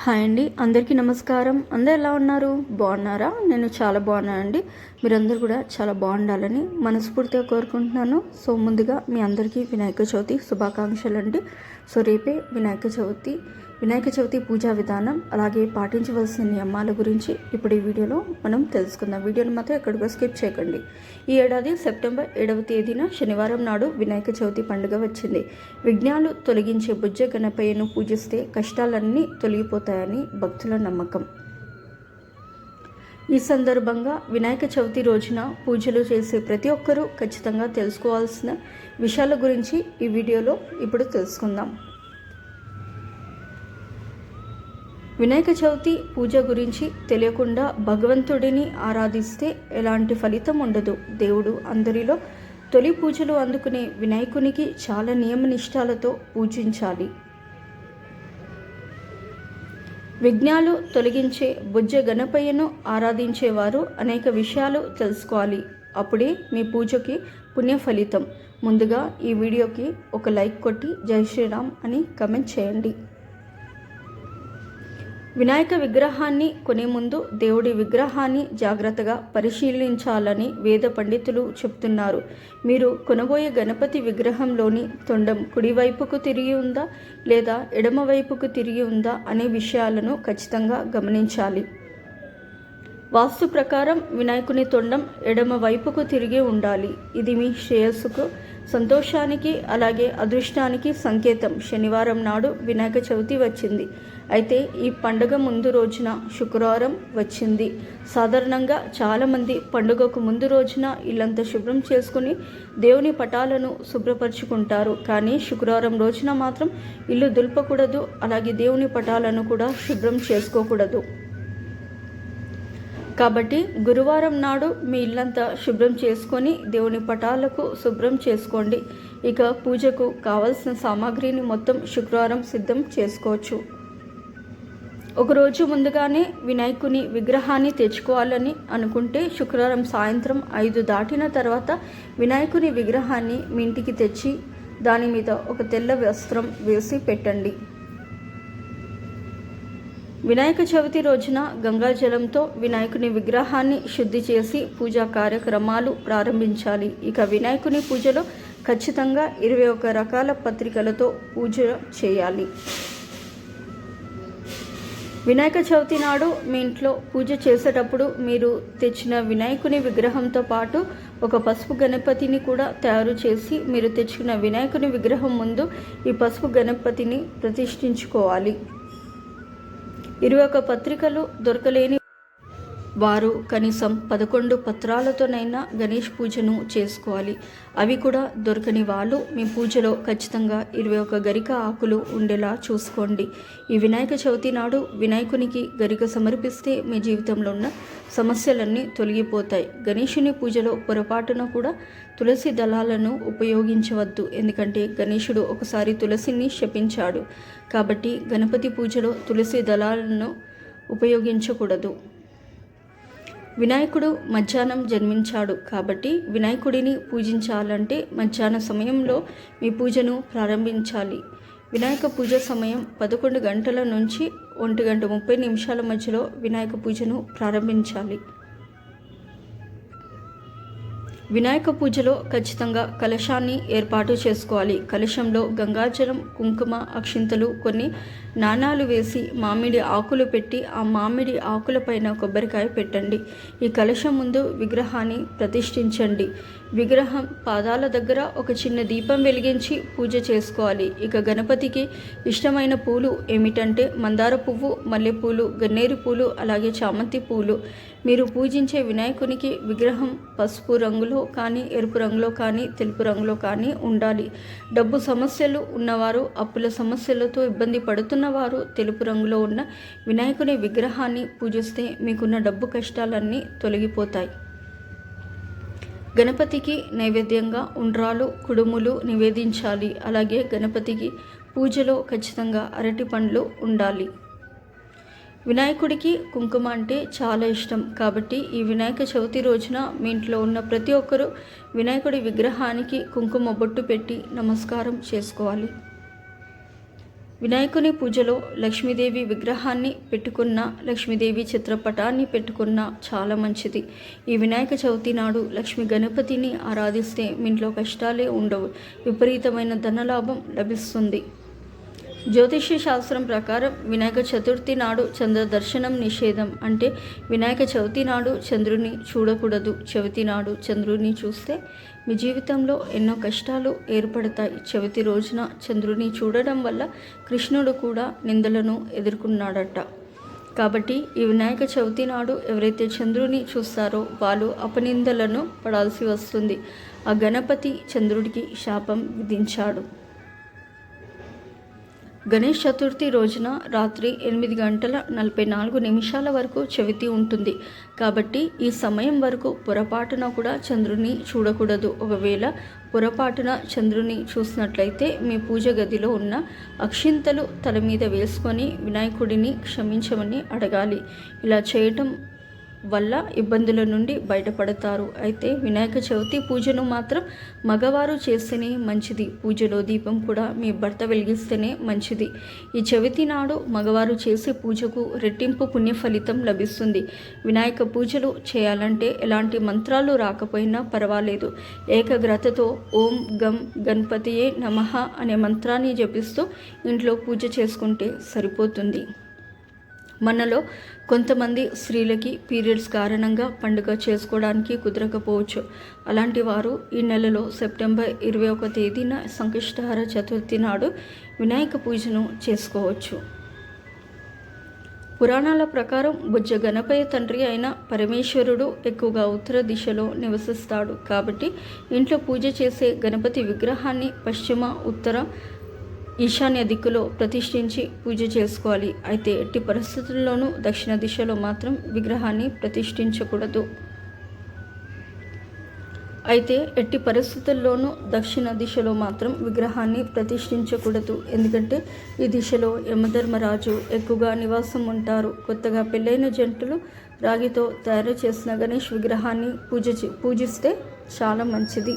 Hi అండి అందరికీ నమస్కారం. అందరు ఎలా ఉన్నారు? బాగున్నారా? నేను చాలా బాగున్నానండి మీరందరూ కూడా చాలా బాగుండాలని మనస్ఫూర్తిగా కోరుకుంటున్నాను. సో ముందుగా మీ అందరికీ వినాయక చవితి శుభాకాంక్షలు అండి సో రేపే వినాయక చవితి. వినాయక చవితి పూజా విధానం అలాగే పాటించవలసిన నియమాల గురించి ఇప్పుడు ఈ వీడియోలో మనం తెలుసుకుందాం. వీడియోని మాత్రం ఎక్కడికో స్కిప్ చేయకండి. ఈ ఏడాది సెప్టెంబర్ ఏడవ తేదీన శనివారం నాడు వినాయక చవితి పండుగ వచ్చింది. విఘ్నాలు తొలగించే బుజ్జ గణపయ్యను పూజిస్తే కష్టాలన్నీ తొలగిపోతాయని భక్తుల నమ్మకం. ఈ సందర్భంగా వినాయక చవితి రోజున పూజలు చేసే ప్రతి ఒక్కరూ ఖచ్చితంగా తెలుసుకోవాల్సిన విషయాల గురించి ఈ వీడియోలో ఇప్పుడు తెలుసుకుందాం. వినాయక చవితి పూజ గురించి తెలియకుండా భగవంతుడిని ఆరాధిస్తే ఎలాంటి ఫలితం ఉండదు. దేవుడు అందరిలో తొలి పూజలు అందుకునే వినాయకునికి చాలా నియమ నిష్టాలతో పూజించాలి. విఘ్నాలు తొలగించే బుజ్జ గణపయ్యను ఆరాధించేవారు అనేక విషయాలు తెలుసుకోవాలి. అప్పుడే మీ పూజకి పుణ్య ఫలితం. ముందుగా ఈ వీడియోకి ఒక లైక్ కొట్టి జై శ్రీరామ్ అని కమెంట్ చేయండి. వినాయక విగ్రహాన్ని కొనే ముందు దేవుడి విగ్రహాన్ని జాగ్రత్తగా పరిశీలించాలని వేద పండితులు చెప్తున్నారు. మీరు కొనబోయే గణపతి విగ్రహంలోని తొండం కుడివైపుకు తిరిగి ఉందా లేదా ఎడమవైపుకు తిరిగి ఉందా అనే విషయాలను ఖచ్చితంగా గమనించాలి. వాస్తు ప్రకారం వినాయకుని తొండం ఎడమ వైపుకు తిరిగి ఉండాలి. ఇది మీ శ్రేయస్సుకు సంతోషానికి అలాగే అదృష్టానికి సంకేతం. శనివారం నాడు వినాయక చవితి వచ్చింది. అయితే ఈ పండుగ ముందు రోజున శుక్రవారం వచ్చింది. సాధారణంగా చాలామంది పండుగకు ముందు రోజున ఇల్లంతా శుభ్రం చేసుకుని దేవుని పటాలను శుభ్రపరుచుకుంటారు. కానీ శుక్రవారం రోజున మాత్రం ఇల్లు దులపకూడదు అలాగే దేవుని పటాలను కూడా శుభ్రం చేసుకోకూడదు. కాబట్టి గురువారం నాడు మీ ఇల్లంతా శుభ్రం చేసుకొని దేవుని పటాలకు శుభ్రం చేసుకోండి. ఇక పూజకు కావలసిన సామాగ్రిని మొత్తం శుక్రవారం సిద్ధం చేసుకోవచ్చు. ఒకరోజు ముందుగానే వినాయకుని విగ్రహాన్ని తెచ్చుకోవాలని అనుకుంటే శుక్రవారం సాయంత్రం ఐదు దాటిన తర్వాత వినాయకుని విగ్రహాన్ని మీ ఇంటికి తెచ్చి దాని మీద ఒక తెల్ల వస్త్రం వేసి పెట్టండి. వినాయక చవితి రోజున గంగాజలంతో వినాయకుని విగ్రహాన్ని శుద్ధి చేసి పూజా కార్యక్రమాలు ప్రారంభించాలి. ఇక వినాయకుని పూజలో ఖచ్చితంగా ఇరవై ఒక రకాల పత్రికలతో పూజ చేయాలి. వినాయక చవితి నాడు మీ ఇంట్లో పూజ చేసేటప్పుడు మీరు తెచ్చిన వినాయకుని విగ్రహంతో పాటు ఒక పసుపు గణపతిని కూడా తయారు చేసి మీరు తెచ్చుకున్న వినాయకుని విగ్రహం ముందు ఈ పసుపు గణపతిని ప్రతిష్ఠించుకోవాలి. ఇరవై ఒక పత్రికలు దొరకలేని వారు కనీసం పదకొండు పత్రాలతోనైనా గణేష్ పూజను చేసుకోవాలి. అవి కూడా దొరకని వాళ్ళు మీ పూజలో ఖచ్చితంగా ఇరవై ఒక గరిక ఆకులు ఉండేలా చూసుకోండి. ఈ వినాయక చవితి నాడు వినాయకునికి గరిక సమర్పిస్తే మీ జీవితంలో ఉన్న సమస్యలన్నీ తొలగిపోతాయి. గణేషుని పూజలో పొరపాటున కూడా తులసి దళాలను ఉపయోగించవద్దు. ఎందుకంటే గణేషుడు ఒకసారి తులసిని శపించాడు. కాబట్టి గణపతి పూజలో తులసి దళాలను ఉపయోగించకూడదు. వినాయకుడు మధ్యాహ్నం జన్మించాడు. కాబట్టి వినాయకుడిని పూజించాలంటే మధ్యాహ్న సమయంలో మీ పూజను ప్రారంభించాలి. వినాయక పూజ సమయం పదకొండు గంటల నుంచి ఒంటి గంట ముప్పై నిమిషాల మధ్యలో వినాయక పూజను ప్రారంభించాలి. వినాయక పూజలో ఖచ్చితంగా కలశాన్ని ఏర్పాటు చేసుకోవాలి. కలశంలో గంగాజలం కుంకుమ అక్షింతలు కొన్ని నాణాలు వేసి మామిడి ఆకులు పెట్టి ఆ మామిడి ఆకులపైన కొబ్బరికాయ పెట్టండి. ఈ కలశం ముందు విగ్రహాన్ని ప్రతిష్ఠించండి. విగ్రహం పాదాల దగ్గర ఒక చిన్న దీపం వెలిగించి పూజ చేసుకోవాలి. ఇక గణపతికి ఇష్టమైన పూలు ఏమిటంటే మందార పువ్వు మల్లెపూలు గన్నేరు పూలు అలాగే చామంతి పూలు. మీరు పూజించే వినాయకునికి విగ్రహం పసుపు రంగులో కానీ ఎరుపు రంగులో కానీ తెలుపు రంగులో కానీ ఉండాలి. డబ్బు సమస్యలు ఉన్నవారు అప్పుల సమస్యలతో ఇబ్బంది పడుతున్నవారు తెలుపు రంగులో ఉన్న వినాయకుని విగ్రహాన్ని పూజిస్తే మీకున్న డబ్బు కష్టాలన్నీ తొలగిపోతాయి. గణపతికి నైవేద్యంగా ఉండ్రాలు కుడుములు నివేదించాలి. అలాగే గణపతికి పూజలో ఖచ్చితంగా అరటి పండ్లు ఉండాలి. వినాయకుడికి కుంకుమ అంటే చాలా ఇష్టం. కాబట్టి ఈ వినాయక చవితి రోజున మీ ఇంట్లో ఉన్న ప్రతి ఒక్కరూ వినాయకుడి విగ్రహానికి కుంకుమ బొట్టు పెట్టి నమస్కారం చేసుకోవాలి. వినాయకుని పూజలో లక్ష్మీదేవి విగ్రహాన్ని పెట్టుకున్న లక్ష్మీదేవి చిత్రపటాన్ని పెట్టుకున్న చాలా మంచిది. ఈ వినాయక చవితి నాడు లక్ష్మీ గణపతిని ఆరాధిస్తే మీ ఇంట్లో కష్టాలే ఉండవు. విపరీతమైన ధనలాభం లభిస్తుంది. జ్యోతిష్య శాస్త్రం ప్రకారం వినాయక చతుర్థి నాడు చంద్ర దర్శనం నిషేధం అంటే వినాయక చవితి నాడు చంద్రుని చూడకూడదు. చవితి నాడు చంద్రుని చూస్తే మీ జీవితంలో ఎన్నో కష్టాలు ఏర్పడతాయి. చవితి రోజున చంద్రుని చూడడం వల్ల కృష్ణుడు కూడా నిందలను ఎదుర్కొన్నాడట. కాబట్టి ఈ వినాయక చవితి నాడు ఎవరైతే చంద్రుని చూస్తారో వాళ్ళు అపనిందలను పడాల్సి వస్తుంది. ఆ గణపతి చంద్రుడికి శాపం విధించాడు. గణేష్ చతుర్థి రోజున రాత్రి ఎనిమిది గంటల నలభై నాలుగు నిమిషాల వరకు చెవితి ఉంటుంది. కాబట్టి ఈ సమయం వరకు పొరపాటున కూడా చంద్రుని చూడకూడదు. ఒకవేళ పొరపాటున చంద్రుని చూసినట్లయితే మీ పూజ గదిలో ఉన్న అక్షింతలు తల మీద వేసుకొని వినాయకుడిని క్షమించమని అడగాలి. ఇలా చేయటం వల్ల ఇబ్బందుల నుండి బయటపడతారు. అయితే వినాయక చవితి పూజను మాత్రం మగవారు చేస్తేనే మంచిది. పూజలో దీపం కూడా మీ భర్త వెలిగిస్తేనే మంచిది. ఈ చవితి నాడు మగవారు చేసే పూజకు రెట్టింపు పుణ్య ఫలితం లభిస్తుంది. వినాయక పూజలు చేయాలంటే ఎలాంటి మంత్రాలు రాకపోయినా పర్వాలేదు. ఏకగ్రతతో ఓం గం గణపతియే నమః అనే మంత్రాన్ని జపిస్తూ ఇంట్లో పూజ చేసుకుంటే సరిపోతుంది. మనలో కొంతమంది స్త్రీలకి పీరియడ్స్ కారణంగా పండుగ చేసుకోవడానికి కుదరకపోవచ్చు. అలాంటి వారు ఈ నెలలో సెప్టెంబర్ ఇరవై ఒక తేదీన సంకష్టహార చతుర్థి నాడు వినాయక పూజను చేసుకోవచ్చు. పురాణాల ప్రకారం బుజ్జ గణపయ్య తండ్రి అయిన పరమేశ్వరుడు ఎక్కువగా ఉత్తర దిశలో నివసిస్తాడు. కాబట్టి ఇంట్లో పూజ చేసే గణపతి విగ్రహాన్ని పశ్చిమ ఉత్తర ఈశాన్య దిక్కులో ప్రతిష్ఠించి పూజ చేసుకోవాలి. అయితే ఎట్టి పరిస్థితుల్లోనూ దక్షిణ దిశలో మాత్రం విగ్రహాన్ని ప్రతిష్ఠించకూడదు. అయితే ఎట్టి పరిస్థితుల్లోనూ దక్షిణ దిశలో మాత్రం విగ్రహాన్ని ప్రతిష్ఠించకూడదు. ఎందుకంటే ఈ దిశలో యమధర్మరాజు ఎక్కువగా నివాసం ఉంటారు. కొత్తగా పెళ్ళైన జంటలు రాగితో తయారు చేసిన గణేష్ విగ్రహాన్ని పూజ పూజిస్తే చాలా మంచిది.